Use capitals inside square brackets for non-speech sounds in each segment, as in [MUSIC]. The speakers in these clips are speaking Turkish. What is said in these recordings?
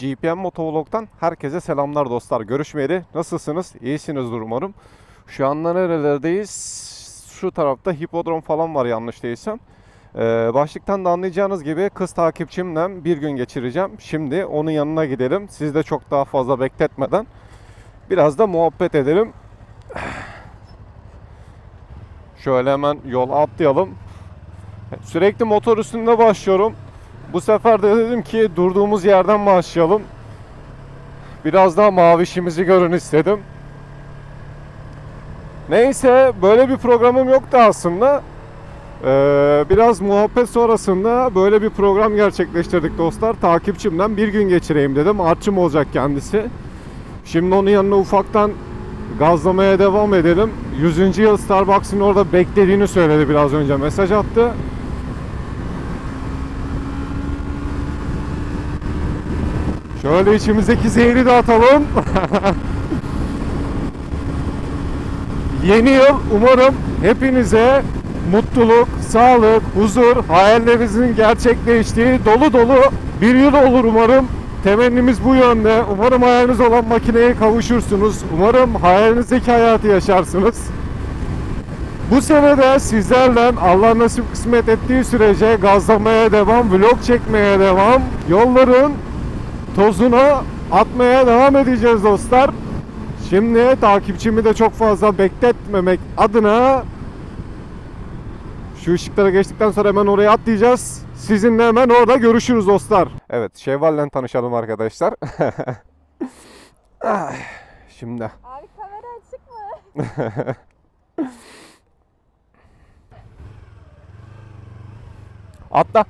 GPM Motovlog'dan herkese selamlar dostlar. Görüşmeyeli. Nasılsınız? İyisinizdir umarım. Şu anda nerelerdeyiz? Şu tarafta hipodrom falan var yanlış değilsem. Ee, başlıktan da anlayacağınız gibi kız takipçimle bir gün geçireceğim. Şimdi onun yanına gidelim. Siz de çok daha fazla bekletmeden biraz da muhabbet edelim. Şöyle hemen yol atlayalım. Sürekli motor üstünde başlıyorum. Bu sefer de dedim ki durduğumuz yerden başlayalım. Biraz daha mavişimizi görün istedim. Neyse böyle bir programım yoktu aslında. Ee, biraz muhabbet sonrasında böyle bir program gerçekleştirdik dostlar. Takipçimden bir gün geçireyim dedim. Artçım olacak kendisi. Şimdi onun yanına ufaktan gazlamaya devam edelim. 100. yıl Starbucks'ın orada beklediğini söyledi biraz önce. Mesaj attı. Şöyle içimizdeki zehri de atalım. [LAUGHS] Yeni yıl umarım hepinize mutluluk, sağlık, huzur, hayallerinizin gerçekleştiği dolu dolu bir yıl olur umarım. Temennimiz bu yönde. Umarım hayaliniz olan makineye kavuşursunuz. Umarım hayalinizdeki hayatı yaşarsınız. Bu sene de sizlerle Allah nasip kısmet ettiği sürece gazlamaya devam, vlog çekmeye devam, yolların tozunu atmaya devam edeceğiz dostlar. Şimdi takipçimi de çok fazla bekletmemek adına şu ışıklara geçtikten sonra hemen oraya atlayacağız. Sizinle hemen orada görüşürüz dostlar. Evet, Şevval'le tanışalım arkadaşlar. [LAUGHS] Şimdi Abi kamera açık mı? [LAUGHS] atla.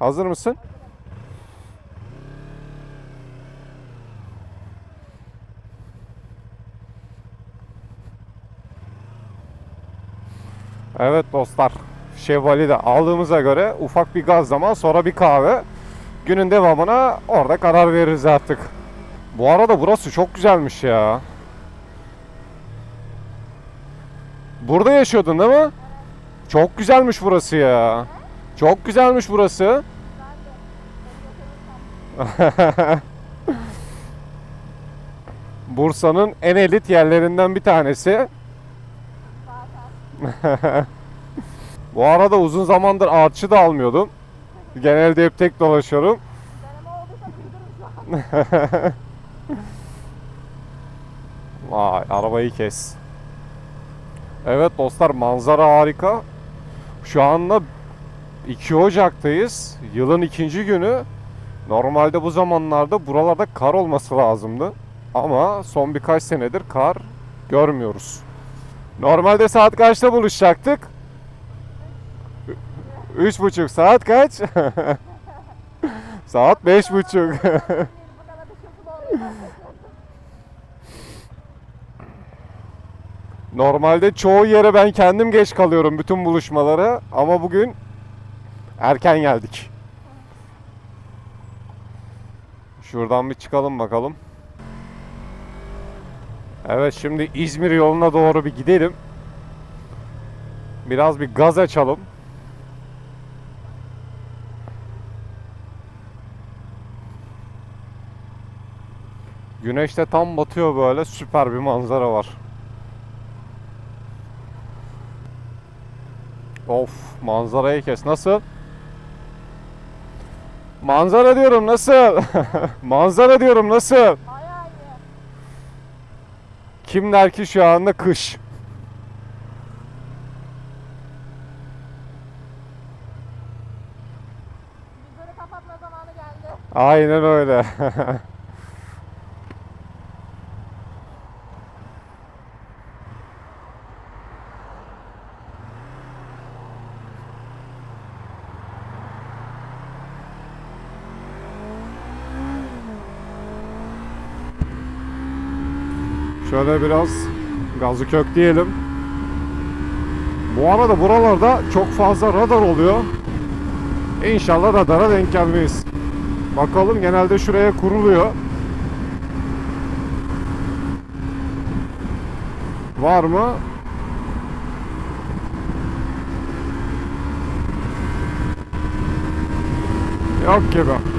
Hazır mısın? Evet dostlar. Şevval'i de aldığımıza göre ufak bir gazlama sonra bir kahve. Günün devamına orada karar veririz artık. Bu arada burası çok güzelmiş ya. Burada yaşıyordun değil mi? Çok güzelmiş burası ya. Çok güzelmiş burası. [LAUGHS] Bursa'nın en elit yerlerinden bir tanesi. [LAUGHS] Bu arada uzun zamandır artçı da almıyordum. Genelde hep tek dolaşıyorum. [LAUGHS] Vay arabayı kes. Evet dostlar manzara harika. Şu anda 2 Ocak'tayız. Yılın ikinci günü. Normalde bu zamanlarda buralarda kar olması lazımdı. Ama son birkaç senedir kar görmüyoruz. Normalde saat kaçta buluşacaktık? Üç buçuk saat kaç? [LAUGHS] saat beş buçuk. [LAUGHS] Normalde çoğu yere ben kendim geç kalıyorum bütün buluşmalara ama bugün erken geldik. Şuradan bir çıkalım bakalım. Evet şimdi İzmir yoluna doğru bir gidelim. Biraz bir gaz açalım. Güneş de tam batıyor böyle süper bir manzara var. Of manzarayı kes. Nasıl? Manzara diyorum nasıl? [LAUGHS] manzara diyorum nasıl? Kim der ki şu anda kış? Aynen öyle. [LAUGHS] Şöyle biraz gazı kök diyelim. Bu arada buralarda çok fazla radar oluyor. İnşallah radara denk gelmeyiz. Bakalım genelde şuraya kuruluyor. Var mı? Yok gibi.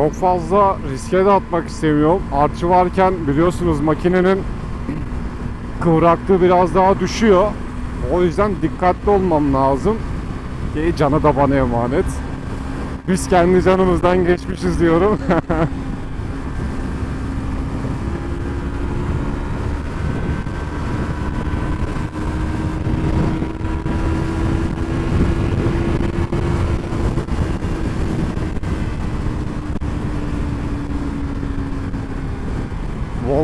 Çok fazla riske de atmak istemiyorum. Artçı varken biliyorsunuz makinenin kıvraklığı biraz daha düşüyor. O yüzden dikkatli olmam lazım. Ki canı da bana emanet. Biz kendi canımızdan geçmişiz diyorum. [LAUGHS]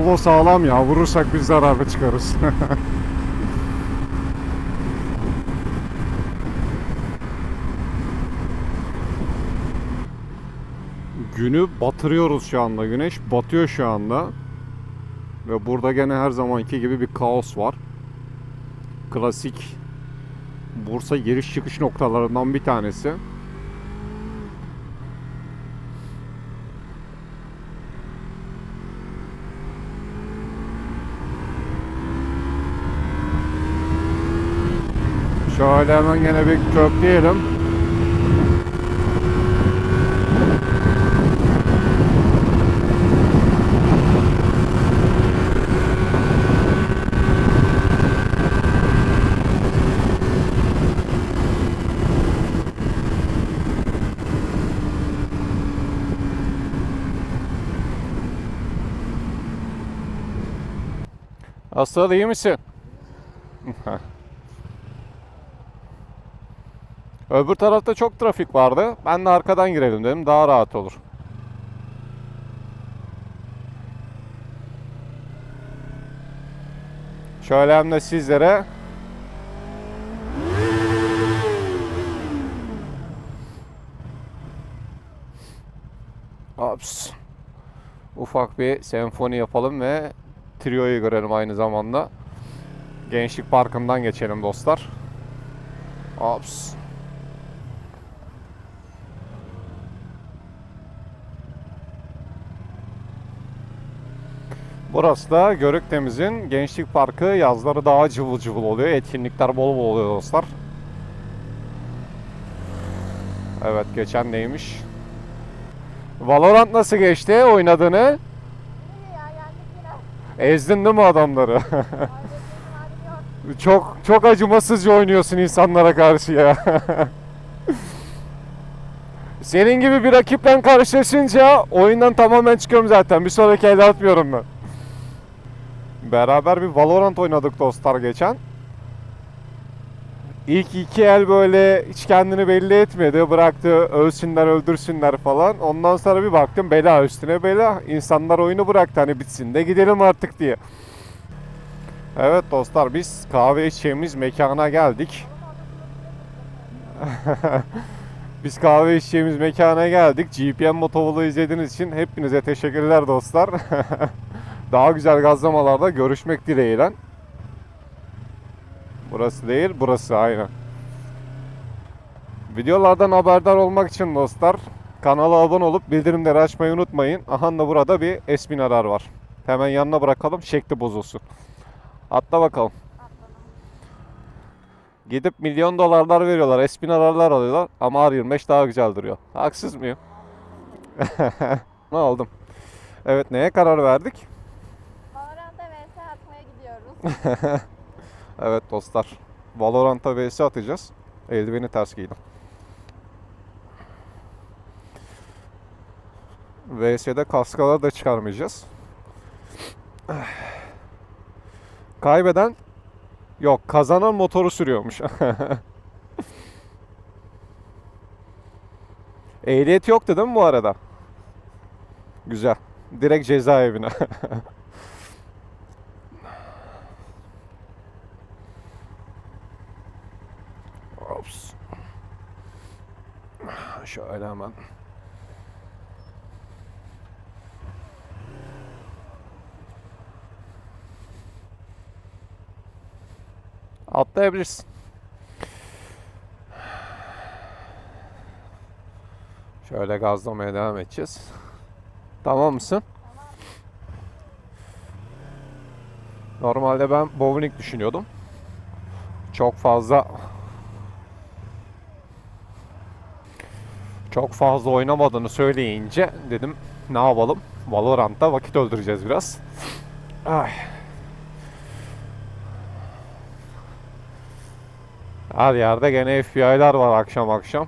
Volvo sağlam ya. Vurursak biz zararlı çıkarız. [LAUGHS] Günü batırıyoruz şu anda. Güneş batıyor şu anda. Ve burada gene her zamanki gibi bir kaos var. Klasik Bursa giriş çıkış noktalarından bir tanesi. Şöyle hemen gene bir kökleyelim. Asıl iyi misin? [LAUGHS] Öbür tarafta çok trafik vardı. Ben de arkadan girelim dedim. Daha rahat olur. Şöyle hem de sizlere Ops. Ufak bir senfoni yapalım ve trioyu görelim aynı zamanda. Gençlik Parkı'ndan geçelim dostlar. Ops. Burası da Görüktemiz'in Gençlik Parkı. Yazları daha cıvıl cıvıl oluyor. Etkinlikler bol bol oluyor dostlar. Evet geçen neymiş? Valorant nasıl geçti oynadığını? Ezdin değil mi adamları? [LAUGHS] Çok çok acımasızca oynuyorsun insanlara karşı ya. [LAUGHS] Senin gibi bir rakiple karşılaşınca oyundan tamamen çıkıyorum zaten. Bir sonraki elde atmıyorum ben. Beraber bir Valorant oynadık dostlar geçen. İlk iki el böyle hiç kendini belli etmedi. Bıraktı ölsünler öldürsünler falan. Ondan sonra bir baktım bela üstüne bela. İnsanlar oyunu bıraktı hani bitsin de gidelim artık diye. Evet dostlar biz kahve içeceğimiz mekana geldik. [LAUGHS] biz kahve içeceğimiz mekana geldik. GPM Motovolu izlediğiniz için hepinize teşekkürler dostlar. [LAUGHS] Daha güzel gazlamalarda görüşmek dileğiyle. Burası değil, burası aynen. Videolardan haberdar olmak için dostlar kanala abone olup bildirimleri açmayı unutmayın. Aha da burada bir Espinarar var. Hemen yanına bırakalım şekli bozulsun. Atla bakalım. Gidip milyon dolarlar veriyorlar. Espinararlar alıyorlar ama R25 daha güzel duruyor. Haksız mıyım? [LAUGHS] ne aldım? Evet neye karar verdik? Valorant'a vs atmaya gidiyoruz. [LAUGHS] Evet dostlar. Valorant'a vs atacağız. Eldiveni ters giydim. VS'de kaskaları da çıkarmayacağız. [SIGHS] Kaybeden yok kazanan motoru sürüyormuş. [LAUGHS] Ehliyet yoktu değil mi bu arada? Güzel. Direkt cezaevine. [LAUGHS] Ops. Şöyle hemen. Atlayabilirsin. Şöyle gazlamaya devam edeceğiz. Tamam mısın? Normalde ben bowling düşünüyordum. Çok fazla çok fazla oynamadığını söyleyince dedim ne yapalım? Valorant'ta vakit öldüreceğiz biraz. Ay. Her yerde gene FBI'lar var akşam akşam.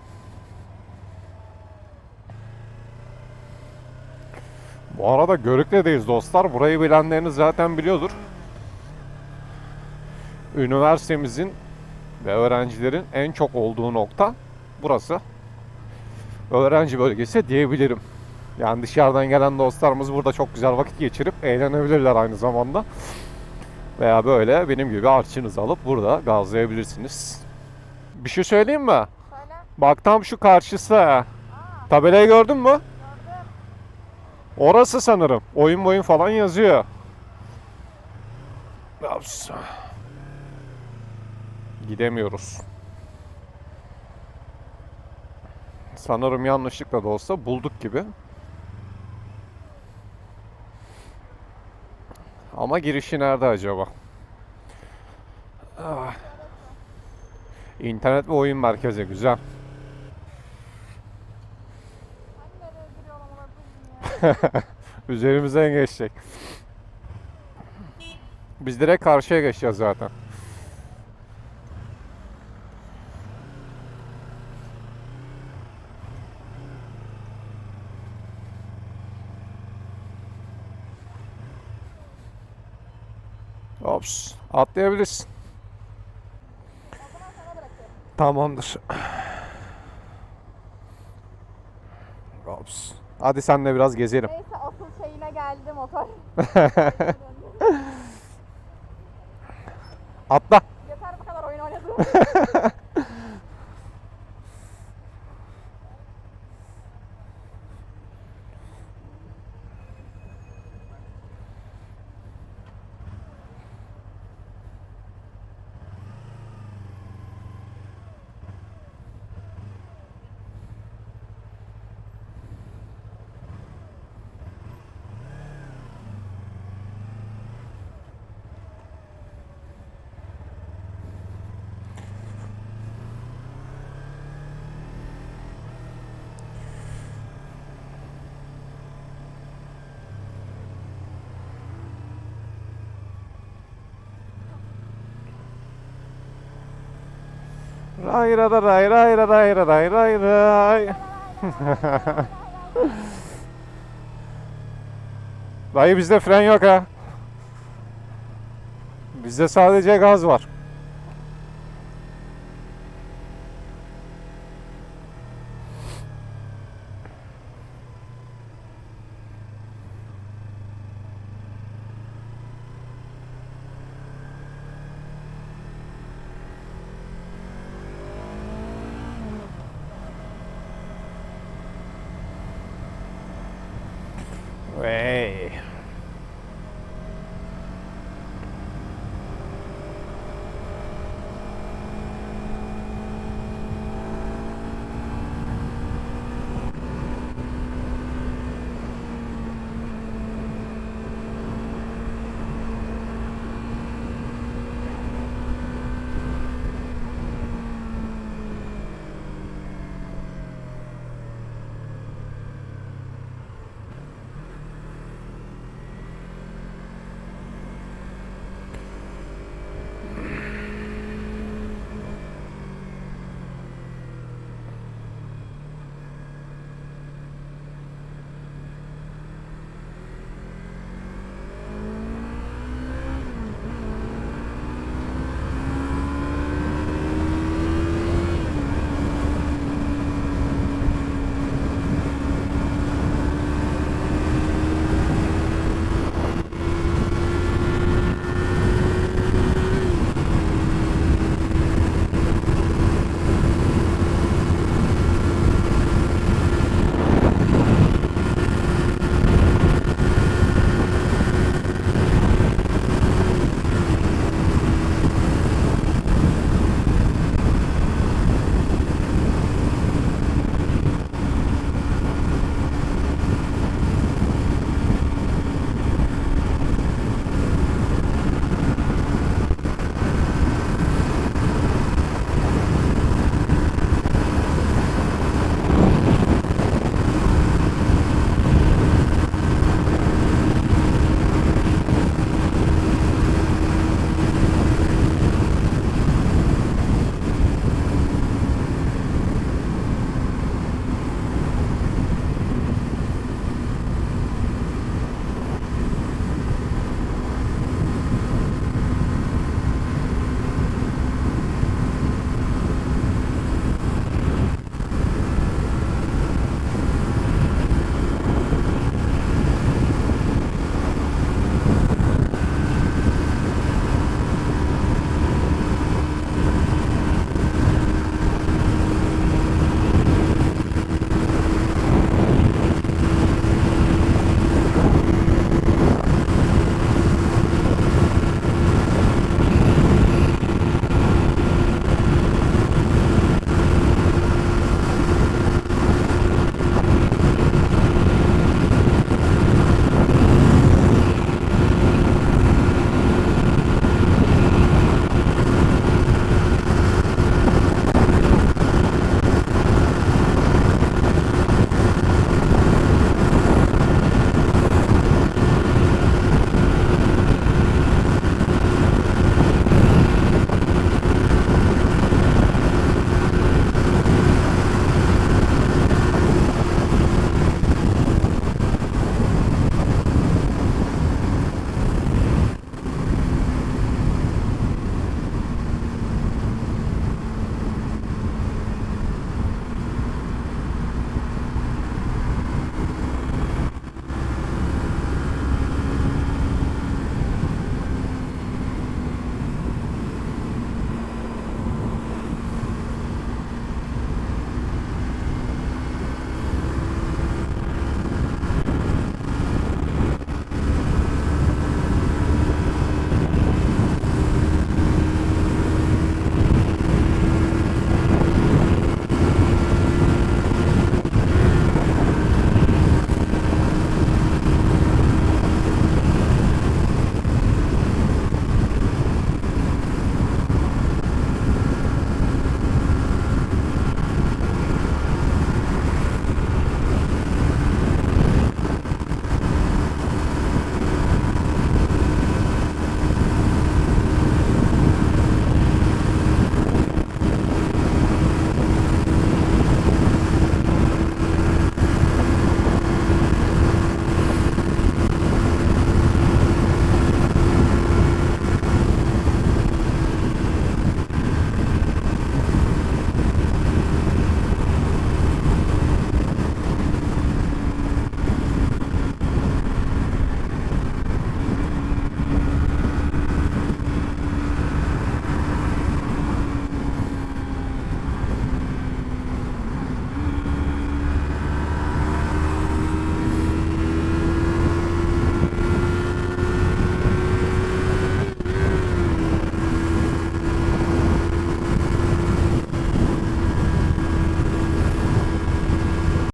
Bu arada Görükle'deyiz dostlar. Burayı bilenleriniz zaten biliyordur. Üniversitemizin ve öğrencilerin en çok olduğu nokta burası. Öğrenci bölgesi diyebilirim. Yani dışarıdan gelen dostlarımız burada çok güzel vakit geçirip eğlenebilirler aynı zamanda. Veya böyle benim gibi arçınızı alıp burada gazlayabilirsiniz. Bir şey söyleyeyim mi? Söyle. Bak tam şu karşısı. Aa Tabelayı gördün mü? gördüm. Orası sanırım. Oyun boyun falan yazıyor. Gidemiyoruz. Sanırım yanlışlıkla da olsa bulduk gibi. Ama girişi nerede acaba? Ah. İnternet ve oyun merkezi güzel. [LAUGHS] Üzerimizden geçecek. Biz direkt karşıya geçeceğiz zaten. Ops, atlayabilirsin. Tamamdır. Ops. Hadi senle biraz gezelim. Neyse asıl şeyine geldi motor. [LAUGHS] Atla. Yeter bu kadar oyun oynadım. [LAUGHS] Ray ra ra ray ray ra ray ra ray ray ray. Dayı bizde fren yok ha. Bizde sadece gaz var. 喂。